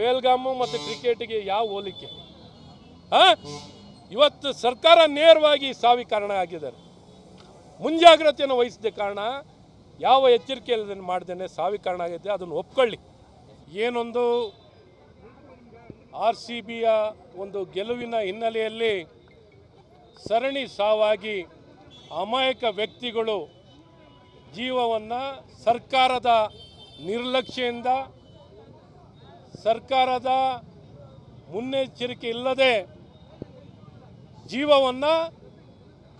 ಪೇಲ್ಗಾಮು ಮತ್ತು ಕ್ರಿಕೆಟ್ಗೆ ಯಾವ ಹೋಲಿಕೆ? ಹಾಂ? ಇವತ್ತು ಸರ್ಕಾರ ನೇರವಾಗಿ ಸಾವಿ ಕಾರಣ ಆಗಿದ್ದಾರೆ. ಮುಂಜಾಗ್ರತೆಯನ್ನು ವಹಿಸಿದ ಕಾರಣ ಯಾವ ಎಚ್ಚರಿಕೆ ಇಲ್ಲದನ್ನು ಮಾಡ್ದೇನೆ ಸಾವಿ ಕಾರಣ ಆಗಿದೆ ಅದನ್ನು ಒಪ್ಕೊಳ್ಳಿ. ಏನೊಂದು ಆರ್ ಸಿ ಬಿಯ ಒಂದು ಗೆಲುವಿನ ಹಿನ್ನೆಲೆಯಲ್ಲಿ ಸರಣಿ ಸಾವಾಗಿ ಅಮಾಯಕ ವ್ಯಕ್ತಿಗಳು ಜೀವವನ್ನು ಸರ್ಕಾರದ ನಿರ್ಲಕ್ಷ್ಯದಿಂದ ಸರ್ಕಾರದ ಮುನ್ನೆಚ್ಚರಿಕೆ ಇಲ್ಲದೆ ಜೀವವನ್ನು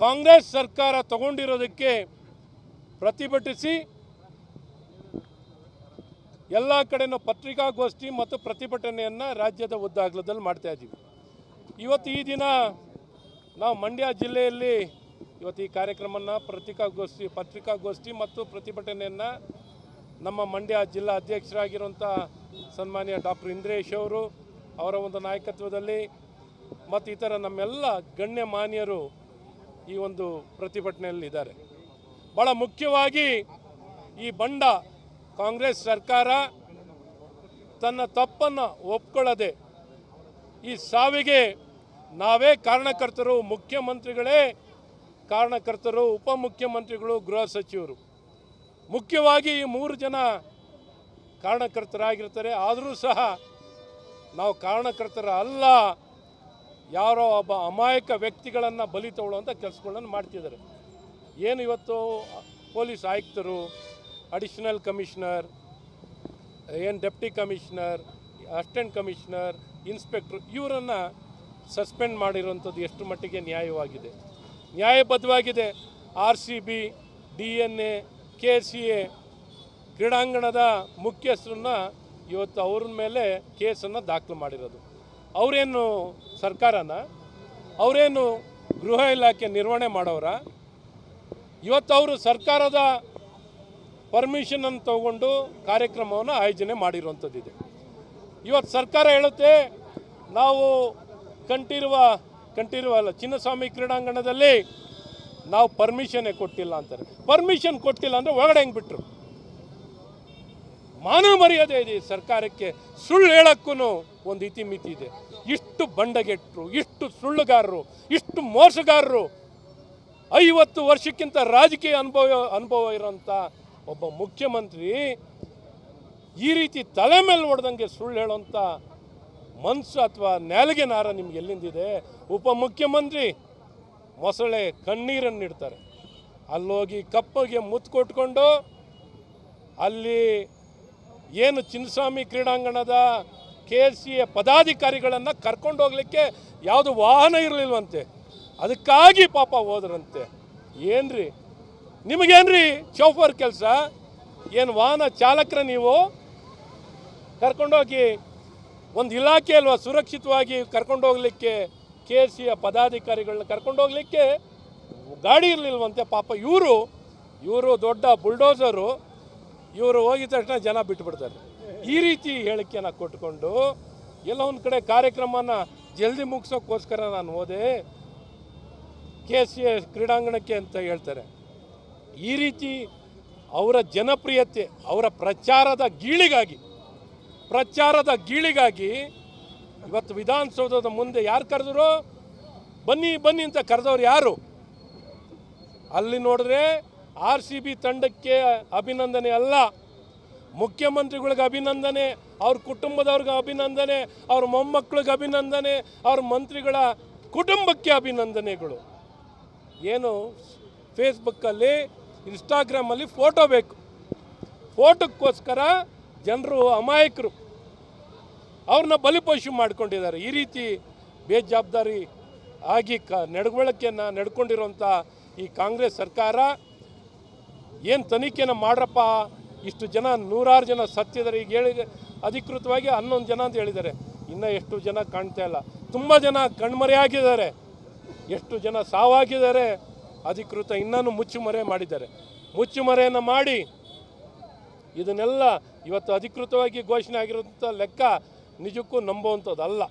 ಕಾಂಗ್ರೆಸ್ ಸರ್ಕಾರ ತಗೊಂಡಿರೋದಕ್ಕೆ ಪ್ರತಿಭಟಿಸಿ ಎಲ್ಲ ಕಡೆನೂ ಪತ್ರಿಕಾಗೋಷ್ಠಿ ಮತ್ತು ಪ್ರತಿಭಟನೆಯನ್ನು ರಾಜ್ಯದ ಉದ್ದಾಗಲದಲ್ಲಿ ಮಾಡ್ತಾ ಇದ್ದೀವಿ. ಇವತ್ತು ಈ ದಿನ ನಾವು ಮಂಡ್ಯ ಜಿಲ್ಲೆಯಲ್ಲಿ ಇವತ್ತು ಈ ಕಾರ್ಯಕ್ರಮನ ಪತ್ರಿಕಾಗೋಷ್ಠಿ ಪತ್ರಿಕಾಗೋಷ್ಠಿ ಮತ್ತು ಪ್ರತಿಭಟನೆಯನ್ನು ನಮ್ಮ ಮಂಡ್ಯ ಜಿಲ್ಲಾ ಅಧ್ಯಕ್ಷರಾಗಿರುವಂಥ ಸನ್ಮಾನ್ಯ ಡಾಕ್ಟರ್ ಇಂದ್ರೇಶ್ ಅವರು ಅವರ ಒಂದು ನಾಯಕತ್ವದಲ್ಲಿ ಮತ್ತು ಇತರ ನಮ್ಮೆಲ್ಲ ಗಣ್ಯ ಮಾನ್ಯರು ಈ ಒಂದು ಪ್ರತಿಭಟನೆಯಲ್ಲಿದ್ದಾರೆ ಭಾಳ ಮುಖ್ಯವಾಗಿ ಈ ಬಂಡ ಕಾಂಗ್ರೆಸ್ ಸರ್ಕಾರ ತನ್ನ ತಪ್ಪನ್ನು ಒಪ್ಕೊಳ್ಳದೆ ಈ ಸಾವಿಗೆ ನಾವೇ ಕಾರಣಕರ್ತರು, ಮುಖ್ಯಮಂತ್ರಿಗಳೇ ಕಾರಣಕರ್ತರು, ಉಪಮುಖ್ಯಮಂತ್ರಿಗಳು, ಗೃಹ ಸಚಿವರು. ಮುಖ್ಯವಾಗಿ ಈ ಮೂರು ಜನ ಕಾರಣಕರ್ತರಾಗಿರ್ತಾರೆ. ಆದರೂ ಸಹ ನಾವು ಕಾರಣಕರ್ತರ ಅಲ್ಲ ಯಾರೋ ಒಬ್ಬ ಅಮಾಯಕ ವ್ಯಕ್ತಿಗಳನ್ನು ಬಲಿ ತಗೊಳ್ಳುವಂಥ ಕೆಲಸಗಳನ್ನು ಮಾಡ್ತಿದ್ದಾರೆ. ಏನು ಇವತ್ತು ಪೊಲೀಸ್ ಆಯುಕ್ತರು, ಅಡಿಷನಲ್ ಕಮಿಷನರ್, ಏನು deputy commissioner, assistant commissioner, inspector, ಇವರನ್ನು ಸಸ್ಪೆಂಡ್ ಮಾಡಿರುವಂಥದ್ದು ಎಷ್ಟು ಮಟ್ಟಿಗೆ ನ್ಯಾಯವಾಗಿದೆ. ನ್ಯಾಯಬದ್ಧವಾಗಿದೆ. R C B, D N A, K C A ಕ್ರೀಡಾಂಗಣದ ಮುಖ್ಯಸ್ಥರನ್ನ ಇವತ್ತು ಅವ್ರ ಮೇಲೆ ಕೇಸನ್ನು ದಾಖಲು ಮಾಡಿರೋದು. ಅವರೇನು ಸರ್ಕಾರನ? ಅವರೇನು ಗೃಹ ಇಲಾಖೆ ನಿರ್ವಹಣೆ ಮಾಡೋರ? ಇವತ್ತು ಅವರು ಸರ್ಕಾರದ ಪರ್ಮಿಷನನ್ನು ತಗೊಂಡು ಕಾರ್ಯಕ್ರಮವನ್ನು ಆಯೋಜನೆ ಮಾಡಿರುವಂಥದ್ದಿದೆ. ಇವತ್ತು ಸರ್ಕಾರ ಹೇಳುತ್ತೆ, ನಾವು ಕಂಠೀರುವ ಕಂಠೀರುವ ಅಲ್ಲ, ಚಿನ್ನಸ್ವಾಮಿ ಕ್ರೀಡಾಂಗಣದಲ್ಲಿ ನಾವು ಪರ್ಮಿಷನ್ನೇ ಕೊಟ್ಟಿಲ್ಲ ಅಂತಾರೆ. ಪರ್ಮಿಷನ್ ಕೊಟ್ಟಿಲ್ಲ ಅಂದರೆ ಒಳಗಡೆ ಹೆಂಗೆ ಬಿಟ್ರು? ಮಾನವ ಮರ್ಯಾದೆ ಇದೆ ಸರ್ಕಾರಕ್ಕೆ. ಸುಳ್ಳು ಹೇಳೋಕ್ಕೂ ಒಂದು ಇತಿಮಿತಿ ಇದೆ. ಇಷ್ಟು ಬಂಡಗೆಟ್ಟರು ಇಷ್ಟು ಸುಳ್ಳುಗಾರರು, ಇಷ್ಟು ಮೋಸಗಾರರು ಐವತ್ತು ವರ್ಷಕ್ಕಿಂತ ರಾಜಕೀಯ ಅನುಭವ ಅನುಭವ ಇರೋಂಥ ಒಬ್ಬ ಮುಖ್ಯಮಂತ್ರಿ ಈ ರೀತಿ ತಲೆ ಮೇಲೆ ಹೊಡೆದಂಗೆ ಸುಳ್ಳು ಹೇಳೋಂಥ ಮನ್ಸು ಅಥವಾ ನ್ಯಾಲಿಗೆ ನಾರ ನಿಮ್ಗೆ ಎಲ್ಲಿಂದಿದೆ? ಉಪಮುಖ್ಯಮಂತ್ರಿ ಮೊಸಳೆ ಕಣ್ಣೀರನ್ನು ಇಡ್ತಾರೆ. ಅಲ್ಲೋಗಿ ಕಪ್ಪಗೆ ಮುತ್ತು ಕೊಟ್ಕೊಂಡು ಅಲ್ಲಿ ಏನು ಚಿನ್ನಸ್ವಾಮಿ ಕ್ರೀಡಾಂಗಣದ ಕೆ ಎಸ್ ಸಿ ಪದಾಧಿಕಾರಿಗಳನ್ನು ಕರ್ಕೊಂಡು ಹೋಗ್ಲಿಕ್ಕೆ ಯಾವುದು ವಾಹನ ಇರಲಿಲ್ವಂತೆ? ಅದಕ್ಕಾಗಿ ಪಾಪ ಹೋದ್ರಂತೆ. ಏನ್ರಿ? ನಿಮಗೇನ್ರಿ ಚೌಫರ್ ಕೆಲಸ? ಏನು ವಾಹನ ಚಾಲಕರ ನೀವು? ಕರ್ಕೊಂಡೋಗಿ ಒಂದು ಇಲಾಖೆ ಅಲ್ವಾ ಸುರಕ್ಷಿತವಾಗಿ ಕರ್ಕೊಂಡು ಹೋಗ್ಲಿಕ್ಕೆ ಕೆ ಎಸ್ ಸಿಯ ಪದಾಧಿಕಾರಿಗಳನ್ನ ಕರ್ಕೊಂಡು ಹೋಗಲಿಕ್ಕೆ ಗಾಡಿ ಇರಲಿಲ್ವಂತೆ ಪಾಪ ಇವರು. ಇವರು ದೊಡ್ಡ ಬುಲ್ಡೋಸರು. ಇವರು ಹೋಗಿದ ತಕ್ಷಣ ಜನ ಬಿಟ್ಬಿಡ್ತಾರೆ. ಈ ರೀತಿ ಹೇಳಿಕೆಯನ್ನ ಕೊಟ್ಕೊಂಡು ಎಲ್ಲ ಒಂದು ಕಡೆ ಕಾರ್ಯಕ್ರಮನ ಜಲ್ದಿ ಮುಗಿಸೋಕ್ಕೋಸ್ಕರ ನಾನು ಹೋದೆ. ಕೆ ಸಿ ಕ್ರೀಡಾಂಗಣಕ್ಕೆ ಅಂತ ಹೇಳ್ತಾರೆ. ಈ ರೀತಿ ಅವರ ಜನಪ್ರಿಯತೆ, ಅವರ ಪ್ರಚಾರದ ಗೀಳಿಗಾಗಿ ಪ್ರಚಾರದ ಗೀಳಿಗಾಗಿ ಇವತ್ತು ವಿಧಾನಸೌಧದ ಮುಂದೆ ಯಾರು ಕರೆದ್ರು? ಬನ್ನಿ ಬನ್ನಿ ಅಂತ ಕರೆದವ್ರು ಯಾರು? ಅಲ್ಲಿ ನೋಡಿದ್ರೆ ಆರ್ ಸಿ ಬಿ ತಂಡಕ್ಕೆ ಅಭಿನಂದನೆ ಅಲ್ಲ. ಮುಖ್ಯಮಂತ್ರಿಗಳಿಗೆ ಅಭಿನಂದನೆ, ಅವ್ರ ಕುಟುಂಬದವ್ರಿಗೆ ಅಭಿನಂದನೆ, ಅವ್ರ ಮೊಮ್ಮಕ್ಕಳಿಗೆ ಅಭಿನಂದನೆ, ಅವ್ರ ಮಂತ್ರಿಗಳ ಕುಟುಂಬಕ್ಕೆ ಅಭಿನಂದನೆಗಳು. ಏನು ಫೇಸ್ಬುಕ್ಕಲ್ಲಿ, ಇನ್ಸ್ಟಾಗ್ರಾಮಲ್ಲಿ ಫೋಟೋ ಬೇಕು. ಫೋಟೋಕ್ಕೋಸ್ಕರ ಜನರು ಅಮಾಯಕರು. ಅವ್ರನ್ನ ಬಲಿಪಶು ಮಾಡ್ಕೊಂಡಿದ್ದಾರೆ. ಈ ರೀತಿ ಬೇಜವಾಬ್ದಾರಿ ಆಗಿ ಕ, ನಡವಳಿಕೆಯನ್ನು ನಡ್ಕೊಂಡಿರೋಂಥ ಈ ಕಾಂಗ್ರೆಸ್ ಸರ್ಕಾರ ಏನು ತನಿಖೆನ ಮಾಡ್ರಪ್ಪ? ಇಷ್ಟು ಜನ, ನೂರಾರು ಜನ ಸತ್ತಿದ್ದಾರೆ. ಈಗ ಹೇಳಿ, ಅಧಿಕೃತವಾಗಿ ಹನ್ನೊಂದು ಜನ ಅಂತ ಹೇಳಿದ್ದಾರೆ. ಇನ್ನೂ ಎಷ್ಟು ಜನ ಕಾಣ್ತಾ ಇಲ್ಲ. ತುಂಬ ಜನ ಕಣ್ಮರೆಯಾಗಿದ್ದಾರೆ. ಎಷ್ಟು ಜನ ಸಾವಾಗಿದ್ದಾರೆ. ಅಧಿಕೃತ ಇನ್ನೂ ಮುಚ್ಚುಮರೆ ಮಾಡಿದ್ದಾರೆ. ಮುಚ್ಚುಮರೆಯನ್ನು ಮಾಡಿ, ಇದನ್ನೆಲ್ಲ ಇವತ್ತು ಅಧಿಕೃತವಾಗಿ ಘೋಷಣೆ ಆಗಿರುವಂಥ ಲೆಕ್ಕ ನಿಜಕ್ಕೂ ನಂಬುವಂಥದ್ದಲ್ಲ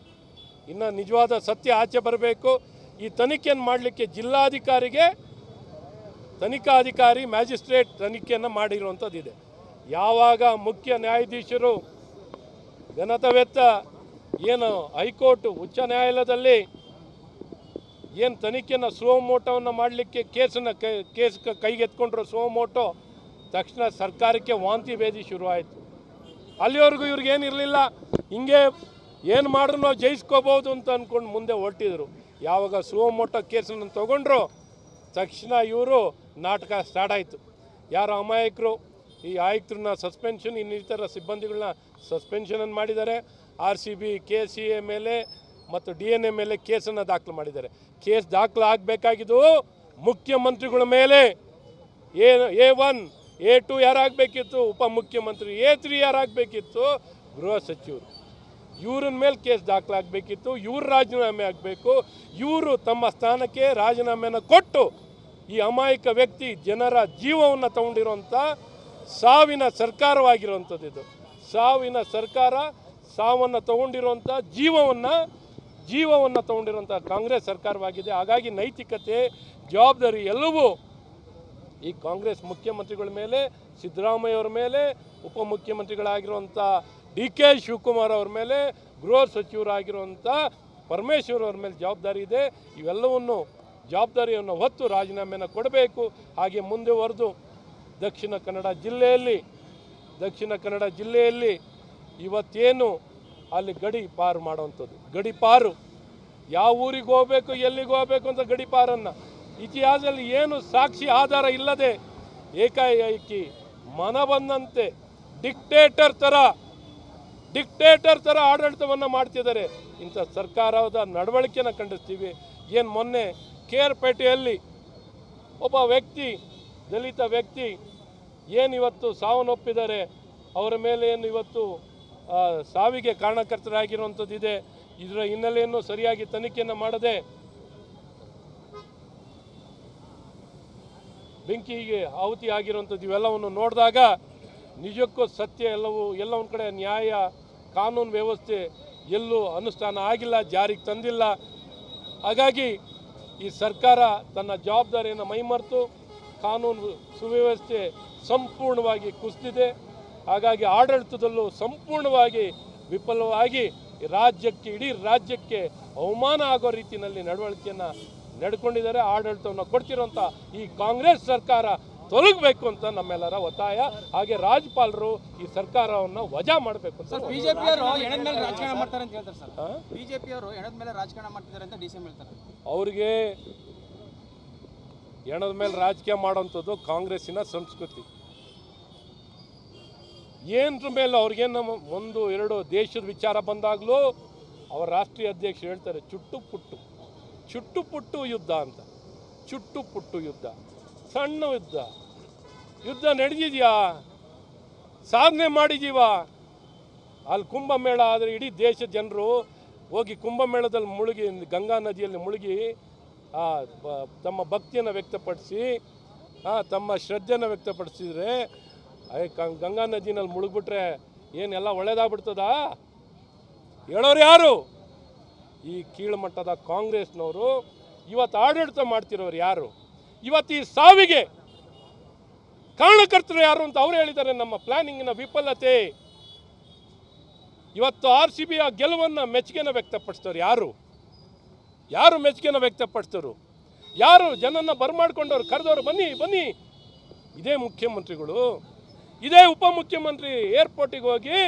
ಇನ್ನು ನಿಜವಾದ ಸತ್ಯ ಆಚೆ ಬರಬೇಕು. ಈ ತನಿಖೆಯನ್ನು ಮಾಡಲಿಕ್ಕೆ ಜಿಲ್ಲಾಧಿಕಾರಿಗೆ ತನಿಖಾಧಿಕಾರಿ ಮ್ಯಾಜಿಸ್ಟ್ರೇಟ್ ತನಿಖೆಯನ್ನು ಮಾಡಿರುವಂಥದ್ದಿದೆ ಯಾವಾಗ ಮುಖ್ಯ ನ್ಯಾಯಾಧೀಶರು ಘನತವೆತ್ತ ಏನು ಹೈಕೋರ್ಟ್ ಉಚ್ಚ ನ್ಯಾಯಾಲಯದಲ್ಲಿ ಏನು ತನಿಖೆಯನ್ನು ಸೋಮೋಟವನ್ನು ಮಾಡಲಿಕ್ಕೆ ಕೇಸನ್ನು ಕೇಸ್ ಕೈಗೆತ್ಕೊಂಡ್ರು ಮೋಟೋ ತಕ್ಷಣ ಸರ್ಕಾರಕ್ಕೆ ವಾಂತಿ ಭೇದಿ ಶುರುವಾಯಿತು. ಅಲ್ಲಿವರೆಗೂ ಇವ್ರಿಗೇನಿರಲಿಲ್ಲ ಹಿಂಗೆ ಏನು ಮಾಡ್ರು ನಾವು ಜಯಿಸ್ಕೋಬೋದು ಅಂತ ಅಂದ್ಕೊಂಡು ಮುಂದೆ ಹೊರಟಿದ್ರು. ಯಾವಾಗ ಸುವಮೋಟೋ ಕೇಸನ್ನು ತಗೊಂಡ್ರು ತಕ್ಷಣ ಇವರು ನಾಟಕ ಸ್ಟಾರ್ಟ್ ಆಯಿತು. ಯಾರು ಅಮಾಯಕರು, ಈ ಆಯುಕ್ತರನ್ನ ಸಸ್ಪೆನ್ಷನ್ ಇನ್ನಿತರ ಸಿಬ್ಬಂದಿಗಳನ್ನ ಸಸ್ಪೆನ್ಷನನ್ನು ಮಾಡಿದ್ದಾರೆ. R C B K C A ಮೇಲೆ ಮತ್ತು ಡಿ ಎನ್ ಎ ಮೇಲೆ ಕೇಸನ್ನು ದಾಖಲು ಮಾಡಿದ್ದಾರೆ. ಕೇಸ್ ದಾಖಲು ಆಗಬೇಕಾಗಿದ್ದು ಮುಖ್ಯಮಂತ್ರಿಗಳ ಮೇಲೆ. A A one A two ಯಾರಾಗಬೇಕಿತ್ತು? ಉಪಮುಖ್ಯಮಂತ್ರಿ ಎ ತ್ರೀ ಯಾರಾಗಬೇಕಿತ್ತು? ಗೃಹ ಸಚಿವರು. ಇವ್ರನ್ನ ಮೇಲೆ ಕೇಸ್ ದಾಖಲಾಗಬೇಕಿತ್ತು ಇವರು ರಾಜೀನಾಮೆ ಆಗಬೇಕು. ಇವರು ತಮ್ಮ ಸ್ಥಾನಕ್ಕೆ ರಾಜೀನಾಮೆಯನ್ನು ಕೊಟ್ಟು ಈ ಅಮಾಯಕ ವ್ಯಕ್ತಿ ಜನರ ಜೀವವನ್ನು ತಗೊಂಡಿರುವಂಥ ಸಾವಿನ ಸರ್ಕಾರವಾಗಿರುವಂಥದ್ದು ಇದು. ಸಾವಿನ ಸರ್ಕಾರ ಸಾವನ್ನು ತಗೊಂಡಿರುವಂಥ ಜೀವವನ್ನು ಜೀವವನ್ನು ತಗೊಂಡಿರುವಂಥ ಕಾಂಗ್ರೆಸ್ ಸರ್ಕಾರವಾಗಿದೆ. ಹಾಗಾಗಿ ನೈತಿಕತೆ, ಜವಾಬ್ದಾರಿ ಎಲ್ಲವೂ ಈ ಕಾಂಗ್ರೆಸ್ ಮುಖ್ಯಮಂತ್ರಿಗಳ ಮೇಲೆ, ಸಿದ್ದರಾಮಯ್ಯ ಅವರ ಮೇಲೆ ಉಪಮುಖ್ಯಮಂತ್ರಿಗಳಾಗಿರುವಂಥ ಡಿ ಕೆ ಶಿವಕುಮಾರ್ ಅವ್ರ ಮೇಲೆ, ಗೃಹ ಸಚಿವರಾಗಿರುವಂಥ ಪರಮೇಶ್ವರ್ ಅವ್ರ ಮೇಲೆ ಜವಾಬ್ದಾರಿ ಇದೆ. ಇವೆಲ್ಲವನ್ನು ಜವಾಬ್ದಾರಿಯನ್ನು ಹೊತ್ತು ರಾಜೀನಾಮೆಯನ್ನು ಕೊಡಬೇಕು. ಹಾಗೆ ಮುಂದುವರೆದು ದಕ್ಷಿಣ ಕನ್ನಡ ಜಿಲ್ಲೆಯಲ್ಲಿ, ದಕ್ಷಿಣ ಕನ್ನಡ ಜಿಲ್ಲೆಯಲ್ಲಿ ಇವತ್ತೇನು ಅಲ್ಲಿ ಗಡಿ ಪಾರು ಮಾಡುವಂಥದ್ದು. ಗಡಿ ಪಾರು. ಯಾವ ಊರಿಗೆ ಹೋಗಬೇಕು, ಎಲ್ಲಿಗೆ ಹೋಗಬೇಕು ಅಂತ ಗಡಿ ಪಾರನ್ನು. ಇತಿಹಾಸದಲ್ಲಿ ಏನು ಸಾಕ್ಷಿ ಆಧಾರ ಇಲ್ಲದೆ ಏಕಾಏಕಿ ಮನ ಬಂದಂತೆ ಡಿಕ್ಟೇಟರ್ ಥರ ಡಿಕ್ಟೇಟರ್ ಥರ ಆಡಳಿತವನ್ನು ಮಾಡ್ತಿದ್ದಾರೆ. ಇಂಥ ಸರ್ಕಾರದ ನಡವಳಿಕೆನ ಖಂಡಿಸ್ತೀವಿ. ಏನು ಮೊನ್ನೆ ಕೇರ್ಪೇಟೆಯಲ್ಲಿ ಒಬ್ಬ ವ್ಯಕ್ತಿ, ದಲಿತ ವ್ಯಕ್ತಿ ಏನು ಇವತ್ತು ಸಾವನ್ನಪ್ಪಿದ್ದಾರೆ ಅವರ ಮೇಲೆ ಏನು ಇವತ್ತು ಸಾವಿಗೆ ಕಾರಣಕರ್ತರಾಗಿರುವಂಥದ್ದಿದೆ. ಇದರ ಹಿನ್ನೆಲೆಯನ್ನು ಸರಿಯಾಗಿ ತನಿಖೆಯನ್ನು ಮಾಡದೆ ಬೆಂಕಿಗೆ ಆಹುತಿ ಆಗಿರುವಂಥದ್ದು ಇವೆಲ್ಲವನ್ನು ನೋಡಿದಾಗ ನಿಜಕ್ಕೂ ಸತ್ಯ ಎಲ್ಲವೂ ಎಲ್ಲ ಒಂದು ಕಡೆ ನ್ಯಾಯ, ಕಾನೂನು ವ್ಯವಸ್ಥೆ ಎಲ್ಲೂ ಅನುಷ್ಠಾನ ಆಗಿಲ್ಲ, ಜಾರಿಗೆ ತಂದಿಲ್ಲ. ಹಾಗಾಗಿ ಈ ಸರ್ಕಾರ ತನ್ನ ಜವಾಬ್ದಾರಿಯನ್ನು ಮೈಮರೆತು ಕಾನೂನು ಸುವ್ಯವಸ್ಥೆ ಸಂಪೂರ್ಣವಾಗಿ ಕುಸಿದಿದೆ. ಹಾಗಾಗಿ ಆಡಳಿತದಲ್ಲೂ ಸಂಪೂರ್ಣವಾಗಿ ವಿಫಲವಾಗಿ ರಾಜ್ಯಕ್ಕೆ, ಇಡೀ ರಾಜ್ಯಕ್ಕೆ ಅವಮಾನ ಆಗೋ ರೀತಿಯಲ್ಲಿ ನಡವಳಿಕೆಯನ್ನು ನಡ್ಕೊಂಡಿದ್ದಾರೆ, ಆಡಳಿತವನ್ನು ಕೊಡ್ತಿರುವಂಥ ಈ ಕಾಂಗ್ರೆಸ್ ಸರ್ಕಾರ ತೊಲಗಬೇಕು ಅಂತ ನಮ್ಮೆಲ್ಲರ ಒತ್ತಾಯ. ಹಾಗೆ ರಾಜ್ಯಪಾಲರು ಈ ಸರ್ಕಾರವನ್ನು ವಜಾ ಮಾಡಬೇಕು ಅಂತ ಬಿಜೆಪಿ ಅವ್ರಿಗೆ ಹೆಣದ ಮೇಲೆ ರಾಜಕೀಯ ಮಾಡೋಂಥದ್ದು ಕಾಂಗ್ರೆಸ್ಸಿನ ಸಂಸ್ಕೃತಿ. ಏನ್ರ ಮೇಲೆ ಅವ್ರಿಗೇನು ನಮ್ಮ ಒಂದು ಎರಡು ದೇಶದ ವಿಚಾರ ಬಂದಾಗಲೂ ಅವರ ರಾಷ್ಟ್ರೀಯ ಅಧ್ಯಕ್ಷರು ಹೇಳ್ತಾರೆ ಚುಟ್ಟು ಪುಟ್ಟು ಚುಟ್ಟು ಪುಟ್ಟು ಯುದ್ಧ ಅಂತ. ಚುಟ್ಟು ಪುಟ್ಟು ಯುದ್ಧ. ಸಣ್ಣ ಯುದ್ಧ ಯುದ್ಧ ನಡೆದಿದೆಯಾ? ಸಾಧನೆ ಮಾಡಿದೀವ? ಅಲ್ಲಿ ಕುಂಭಮೇಳ ಆದರೆ ಇಡೀ ದೇಶದ ಜನರು ಹೋಗಿ ಕುಂಭಮೇಳದಲ್ಲಿ ಮುಳುಗಿ, ಗಂಗಾ ನದಿಯಲ್ಲಿ ಮುಳುಗಿ ತಮ್ಮ ಭಕ್ತಿಯನ್ನು ವ್ಯಕ್ತಪಡಿಸಿ ತಮ್ಮ ಶ್ರದ್ಧೆಯನ್ನು ವ್ಯಕ್ತಪಡಿಸಿದ್ರೆ ಗಂಗಾ ನದಿನಲ್ಲಿ ಮುಳುಗ್ಬಿಟ್ರೆ ಏನೆಲ್ಲ ಒಳ್ಳೇದಾಗ್ಬಿಡ್ತದಾ? ಹೇಳೋರು ಯಾರು? ಈ ಕೀಳುಮಟ್ಟದ ಕಾಂಗ್ರೆಸ್ನವರು, ಇವತ್ತು ಆಡಳಿತ ಮಾಡ್ತಿರೋರು ಯಾರು? ಇವತ್ತು ಈ ಸಾವಿಗೆ ಕಾರಣಕರ್ತರು ಯಾರು ಅಂತ ಅವರು ಹೇಳಿದ್ದಾರೆ ನಮ್ಮ ಪ್ಲಾನಿಂಗ್ನ ವಿಫಲತೆ. ಇವತ್ತು ಆರ್ ಸಿ ಬಿಯ ಗೆಲುವನ್ನು ಮೆಚ್ಚುಗೆನ ವ್ಯಕ್ತಪಡಿಸ್ತಾರೆ ಯಾರು? ಯಾರು ಮೆಚ್ಚುಗೆನ ವ್ಯಕ್ತಪಡಿಸ್ತರು ಯಾರು ಜನನ ಬರ್ಮಾಡ್ಕೊಂಡವ್ರು ಕರೆದವ್ರು ಬನ್ನಿ ಬನ್ನಿ. ಇದೇ ಮುಖ್ಯಮಂತ್ರಿಗಳು. ಇದೇ ಉಪಮುಖ್ಯಮಂತ್ರಿ ಏರ್ಪೋರ್ಟಿಗೆ ಹೋಗಿ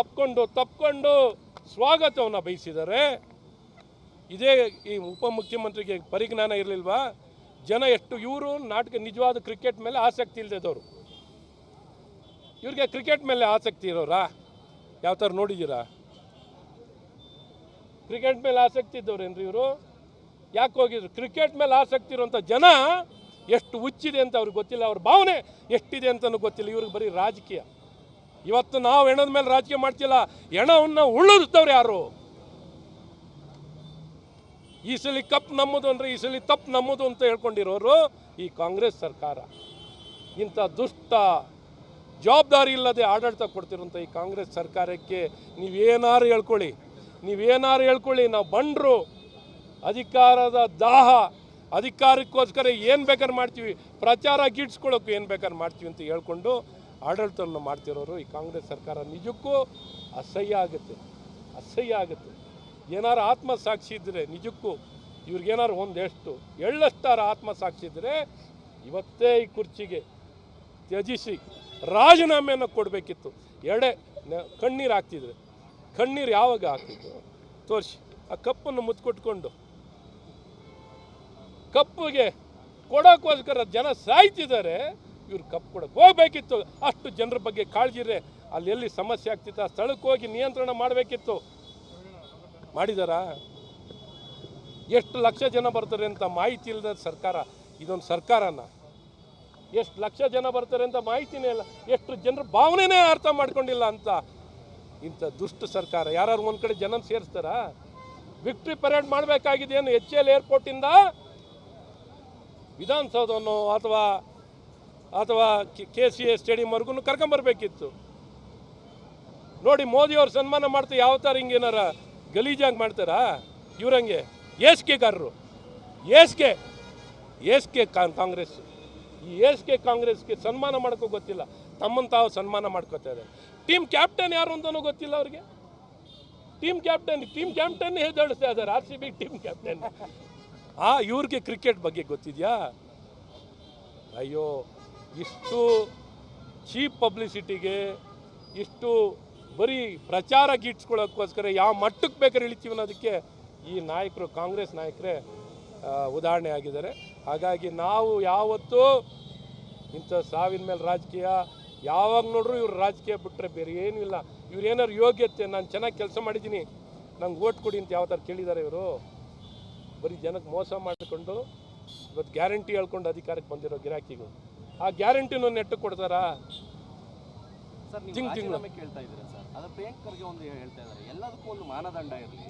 ಅಪ್ಕೊಂಡು, ತಪ್ಕೊಂಡು ಸ್ವಾಗತವನ್ನು ಬಯಸಿದ್ದಾರೆ. ಇದೇ ಈ ಉಪಮುಖ್ಯಮಂತ್ರಿಗೆ ಪರಿಜ್ಞಾನ ಇರಲಿಲ್ವಾ? ಜನ ಎಷ್ಟು, ಇವರು ನಾಟಕ ನಿಜವಾದ ಕ್ರಿಕೆಟ್ ಮೇಲೆ ಆಸಕ್ತಿ ಇಲ್ಲದವರು ಇವ್ರಿಗೆ ಕ್ರಿಕೆಟ್ ಮೇಲೆ ಆಸಕ್ತಿ ಇರೋರಾ? ಯಾವ ಥರ ನೋಡಿದ್ದೀರಾ? ಕ್ರಿಕೆಟ್ ಮೇಲೆ ಆಸಕ್ತಿ ಇದ್ದವ್ರೇನ್ರಿ ಇವರು? ಯಾಕೆ ಹೋಗಿದ್ರು? ಕ್ರಿಕೆಟ್ ಮೇಲೆ ಆಸಕ್ತಿ ಇರುವಂಥ ಜನ ಎಷ್ಟು ಹುಚ್ಚಿದೆ ಅಂತ ಅವ್ರಿಗೆ ಗೊತ್ತಿಲ್ಲ. ಅವ್ರ ಭಾವನೆ ಎಷ್ಟಿದೆ ಅಂತಲೂ ಗೊತ್ತಿಲ್ಲ. ಇವ್ರಿಗೆ ಬರೀ ರಾಜಕೀಯ. ಇವತ್ತು ನಾವು ಹೆಣದ ಮೇಲೆ ರಾಜಕೀಯ ಮಾಡ್ತಿಲ್ಲ. ಹೆಣವನ್ನು ಉಳ್ಳದ್ದವ್ರು ಯಾರು? ಈ ಸಲ ಕಪ್ ನಮ್ಮದು ಅಂದರೆ ಈ ಸಲ ತಪ್ಪು ನಮ್ಮದು ಅಂತ ಹೇಳ್ಕೊಂಡಿರೋರು ಈ ಕಾಂಗ್ರೆಸ್ ಸರ್ಕಾರ. ಇಂಥ ದುಷ್ಟ ಜವಾಬ್ದಾರಿ ಇಲ್ಲದೆ ಆಡಳಿತ ಕೊಡ್ತಿರೋಂಥ ಈ ಕಾಂಗ್ರೆಸ್ ಸರ್ಕಾರಕ್ಕೆ ನೀವೇನಾರು ಹೇಳ್ಕೊಳ್ಳಿ ನೀವೇನಾರು ಹೇಳ್ಕೊಳ್ಳಿ, ನಾವು ಬಂಡರು, ಅಧಿಕಾರದ ದಾಹ, ಅಧಿಕಾರಕ್ಕೋಸ್ಕರ ಏನು ಬೇಕಾದ್ರೆ ಮಾಡ್ತೀವಿ, ಪ್ರಚಾರ ಗಿಡ್ಸ್ಕೊಳ್ಳೋಕೆ ಏನು ಬೇಕಾದ್ರೆ ಮಾಡ್ತೀವಿ ಅಂತ ಹೇಳ್ಕೊಂಡು ಆಡಳಿತವನ್ನು ಮಾಡ್ತಿರೋರು ಈ ಕಾಂಗ್ರೆಸ್ ಸರ್ಕಾರ. ನಿಜಕ್ಕೂ ಅಸಹ್ಯ ಆಗುತ್ತೆ ಅಸಹ್ಯ ಆಗುತ್ತೆ. ಏನಾರು ಆತ್ಮಸಾಕ್ಷಿ ಇದ್ದರೆ ನಿಜಕ್ಕೂ ಇವ್ರಿಗೇನಾರು ಒಂದೆಷ್ಟು ಎಳ್ಳಷ್ಟಾರ ಆತ್ಮಸಾಕ್ಷಿ ಇದ್ದರೆ ಇವತ್ತೇ ಈ ಕುರ್ಚಿಗೆ ತ್ಯಜಿಸಿ ರಾಜೀನಾಮೆಯನ್ನು ಕೊಡಬೇಕಿತ್ತು. ಎಡೆ ಕಣ್ಣೀರು ಹಾಕ್ತಿದ್ರೆ. ಕಣ್ಣೀರು ಯಾವಾಗ ಹಾಕ್ತಿದ್ರು? ತೋರಿಸಿ. ಆ ಕಪ್ಪನ್ನು ಮುತ್ಕೊಟ್ಕೊಂಡು ಕಪ್ಪಿಗೆ ಕೊಡೋಕ್ಕೋಸ್ಕರ ಜನ ಸಾಯ್ತಿದ್ದಾರೆ. ಇವ್ರು ಕಪ್ಪು ಕೊಡೋಕೆ ಹೋಗ್ಬೇಕಿತ್ತು. ಅಷ್ಟು ಜನರ ಬಗ್ಗೆ ಕಾಳಜಿ ಇದ್ರೆ ಅಲ್ಲಿ ಎಲ್ಲಿ ಸಮಸ್ಯೆ ಆಗ್ತಿತ್ತು? ಆ ಸ್ಥಳಕ್ಕೆ ಹೋಗಿ ನಿಯಂತ್ರಣ ಮಾಡಬೇಕಿತ್ತು. ಮಾಡಿದಾರಾ? ಎಷ್ಟು ಲಕ್ಷ ಜನ ಬರ್ತಾರೆ ಅಂತ ಮಾಹಿತಿ ಇಲ್ಲದ ಸರ್ಕಾರ, ಇದೊಂದು ಸರ್ಕಾರನ? ಎಷ್ಟು ಲಕ್ಷ ಜನ ಬರ್ತಾರೆ ಅಂತ ಮಾಹಿತಿನೇ ಇಲ್ಲ. ಎಷ್ಟು ಜನರ ಭಾವನೆನೇ ಅರ್ಥ ಮಾಡ್ಕೊಂಡಿಲ್ಲ ಅಂತ ಇಂಥ ದುಷ್ಟ ಸರ್ಕಾರ. ಯಾರು ಒಂದು ಕಡೆ ಜನ ಸೇರಿಸ್ತಾರ? ವಿಕ್ಟ್ರಿ ಪರೇಡ್ ಮಾಡಬೇಕಾಗಿದೆಯೇನು ಎಚ್ ಎಲ್ ಏರ್ಪೋರ್ಟಿಂದ ವಿಧಾನಸೌಧವನ್ನು ಅಥವಾ ಅಥವಾ ಕೆ ಸಿ ಎ ಸ್ಟೇಡಿಯಂವರೆಗೂ ಕರ್ಕೊಂಬರ್ಬೇಕಿತ್ತು. ನೋಡಿ ಮೋದಿಯವ್ರು ಸನ್ಮಾನ ಮಾಡ್ತಾ ಯಾವ ಥರ ಹಿಂಗೇನಾರ ಗಲೀಜಾಗಿ ಮಾಡ್ತಾರಾ? ಇವ್ರಂಗೆ ಏಸ್ಕೆಗಾರರು. ಏಸ್ಕೆ ಏಸ್ಕೆ ಕಾಂಗ್ರೆಸ್. ಈ ಏಸ್ಕೆ ಕಾಂಗ್ರೆಸ್ಗೆ ಸನ್ಮಾನ ಮಾಡೋಕ್ಕೂ ಗೊತ್ತಿಲ್ಲ. ತಮ್ಮನ್ನು ತಾವು ಸನ್ಮಾನ ಮಾಡ್ಕೋತಾ ಇದ್ದಾರೆ. ಟೀಮ್ ಕ್ಯಾಪ್ಟನ್ ಯಾರು ಅಂತಲೂ ಗೊತ್ತಿಲ್ಲ ಅವ್ರಿಗೆ. ಟೀಮ್ ಕ್ಯಾಪ್ಟನ್ ಟೀಮ್ ಕ್ಯಾಪ್ಟನ್ ಹೆದಳಿಸ್ತಾ ಇದ್ದಾರೆ. R C B team captain. ಆ, ಇವ್ರಿಗೆ ಕ್ರಿಕೆಟ್ ಬಗ್ಗೆ ಗೊತ್ತಿದೆಯಾ? ಅಯ್ಯೋ, ಇಷ್ಟು ಚೀಪ್ ಪಬ್ಲಿಸಿಟಿಗೆ, ಇಷ್ಟು ಬರೀ ಪ್ರಚಾರ ಗಿಟ್ಸ್ಕೊಳ್ಳೋಕ್ಕೋಸ್ಕರ ಯಾವ ಮಟ್ಟಕ್ಕೆ ಬೇಕಾದ್ರೆ ಇಳಿತೀವಿ ಅನ್ನೋದಕ್ಕೆ ಈ ನಾಯಕರು, ಕಾಂಗ್ರೆಸ್ ನಾಯಕರೇ ಉದಾಹರಣೆ ಆಗಿದ್ದಾರೆ. ಹಾಗಾಗಿ ನಾವು ಯಾವತ್ತೂ ಇಂಥ ಸಾವಿನ ಮೇಲೆ ರಾಜಕೀಯ, ಯಾವಾಗ ನೋಡ್ರು ಇವ್ರು ರಾಜಕೀಯ ಬಿಟ್ಟರೆ ಬೇರೆ ಏನೂ ಇಲ್ಲ. ಇವ್ರು ಏನಾರು ಯೋಗ್ಯತೆ, ನಾನು ಚೆನ್ನಾಗಿ ಕೆಲಸ ಮಾಡಿದ್ದೀನಿ, ನಂಗೆ ಓಟ್ ಕೊಡಿ ಅಂತ ಯಾವ ಥರ ಕೇಳಿದ್ದಾರೆ ಇವರು. ಬರೀ ಜನಕ್ಕೆ ಮೋಸ ಮಾಡಿಕೊಂಡು, ಇವತ್ತು ಗ್ಯಾರಂಟಿ ಹೇಳ್ಕೊಂಡು ಅಧಿಕಾರಕ್ಕೆ ಬಂದಿರೋ ಗಿರಾಕಿಗಳು. ಆ ಗ್ಯಾರಂಟಿನೂ ನೆಟ್ಟು ಕೊಡ್ತಾರಾ? ತಿಂಗ್ ತಿಂಗ್ಳು. ಕೇಳ್ತಾ ಇದ್ದೀರಾ ಸರ್? ಅದು ಪ್ರಿಯಾಂಕರ್ಗೆ ಒಂದು ಹೇಳ್ತಾ ಇದ್ದಾರೆ. ಎಲ್ಲದಕ್ಕೂ ಒಂದು ಮಾನದಂಡ ಇರಲಿ.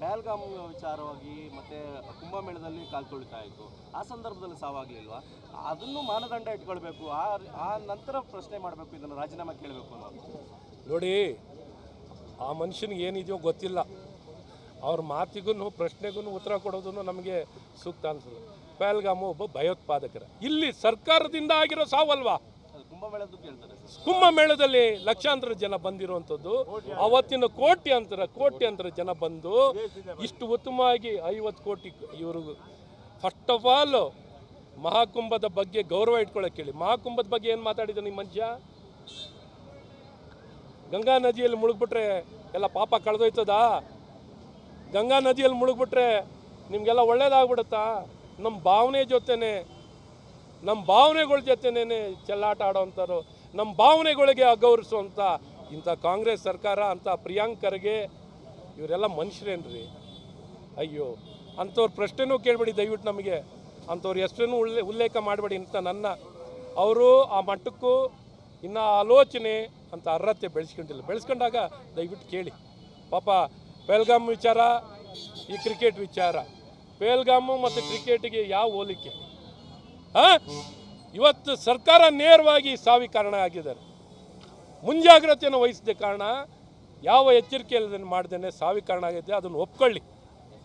ಪಹಲ್ಗಾಮ್ ವಿಚಾರವಾಗಿ ಮತ್ತೆ ಕುಂಭಮೇಳದಲ್ಲಿ ಕಾಲು ತುಳಿತಾ ಇತ್ತು. ಆ ಸಂದರ್ಭದಲ್ಲಿ ಸಾವಾಗ್ಲಿಲ್ವಾ? ಅದನ್ನು ಮಾನದಂಡ ಇಟ್ಕೊಳ್ಬೇಕು. ಆ ಆ ನಂತರ ಪ್ರಶ್ನೆ ಮಾಡಬೇಕು ಇದನ್ನು ರಾಜೀನಾಮೆ ಕೇಳಬೇಕು ಅನ್ನೋದು. ನೋಡಿ ಆ ಮನುಷ್ಯನಿಗೆ ಏನಿದೆಯೋ ಗೊತ್ತಿಲ್ಲ. ಅವ್ರ ಮಾತಿಗೂ ಪ್ರಶ್ನೆಗೂ ಉತ್ತರ ಕೊಡೋದನ್ನು ನಮಗೆ ಸೂಕ್ತ ಅನ್ಸಲ್ಲ ಪಹಲ್ಗಾಮು ಒಬ್ಬ ಭಯೋತ್ಪಾದಕರ. ಇಲ್ಲಿ ಸರ್ಕಾರದಿಂದ ಆಗಿರೋ ಸಾವಲ್ವಾ? ಕುಂಭಮೇಳದಲ್ಲಿ ಲಕ್ಷಾಂತರ ಜನ ಬಂದಿರುವಂಥದ್ದು. ಅವತ್ತಿನ ಕೋಟ್ಯಾಂತರ ಕೋಟ್ಯಾಂತರ ಜನ ಬಂದು ಇಷ್ಟು ಉತ್ತಮವಾಗಿ ಐವತ್ತು ಕೋಟಿ ಇವರು. ಫಸ್ಟ್ ಆಫ್ ಆಲ್ ಮಹಾಕುಂಭದ ಬಗ್ಗೆ ಗೌರವ ಇಟ್ಕೊಳ್ಳೋಕೆ ಹೇಳಿ. ಮಹಾಕುಂಭದ ಬಗ್ಗೆ ಏನು ಮಾತಾಡಿದ ನಿಮ್ಮ ಮನುಷ್ಯ? ಗಂಗಾ ನದಿಯಲ್ಲಿ ಮುಳುಗ್ಬಿಟ್ರೆ ಎಲ್ಲ ಪಾಪ ಕಳೆದೋಯ್ತದಾ? ಗಂಗಾ ನದಿಯಲ್ಲಿ ಮುಳುಗ್ಬಿಟ್ರೆ ನಿಮಗೆಲ್ಲ ಒಳ್ಳೇದಾಗ್ಬಿಡುತ್ತಾ? ನಮ್ಮ ಭಾವನೆ ಜೊತೆನೆ ನಮ್ಮ ಭಾವನೆಗಳ ಜೊತೆನೇ ಚೆಲ್ಲಾಟ ಆಡೋವಂಥವ್ರು ನಮ್ಮ ಭಾವನೆಗಳಿಗೆ ಅಗೌರಿಸುವಂಥ ಇಂಥ ಕಾಂಗ್ರೆಸ್ ಸರ್ಕಾರ, ಅಂಥ ಪ್ರಿಯಾಂಕರ್ಗೆ ಇವರೆಲ್ಲ ಮನುಷ್ಯರೇನ್ರಿ? ಅಯ್ಯೋ, ಅಂಥವ್ರ ಪ್ರಶ್ನೆನೂ ಕೇಳಬೇಡಿ ದಯವಿಟ್ಟು ನಮಗೆ. ಅಂಥವ್ರ ಹೆಸ್ರನ್ನು ಉಲ್ಲೇ, ಉಲ್ಲೇಖ ಮಾಡಬೇಡಿ ಅಂತ ನನ್ನ, ಅವರು ಆ ಮಟ್ಟಕ್ಕೂ ಇನ್ನು ಆಲೋಚನೆ ಅಂತ ಅರ್ಹತೆ ಬೆಳೆಸ್ಕೊಂಡಿಲ್ಲ. ಬೆಳೆಸ್ಕೊಂಡಾಗ ದಯವಿಟ್ಟು ಕೇಳಿ. ಪಾಪ ಪೇಲ್ಗಾಮ್ ವಿಚಾರ, ಈ ಕ್ರಿಕೆಟ್ ವಿಚಾರ. ಪೇಲ್ಗಾಮು ಮತ್ತು ಕ್ರಿಕೆಟಿಗೆ ಯಾವ ಹೋಲಿಕೆ? ಇವತ್ತು ಸರ್ಕಾರ ನೇರವಾಗಿ ಸಾವಿ ಕಾರಣ ಆಗಿದ್ದಾರೆ. ಮುಂಜಾಗ್ರತೆಯನ್ನು ವಹಿಸಿದ ಕಾರಣ ಯಾವ ಎಚ್ಚರಿಕೆ ಮಾಡ್ದೇನೆ ಸಾವಿ ಕಾರಣ ಆಗಿದೆ, ಅದನ್ನು ಒಪ್ಕೊಳ್ಳಿ.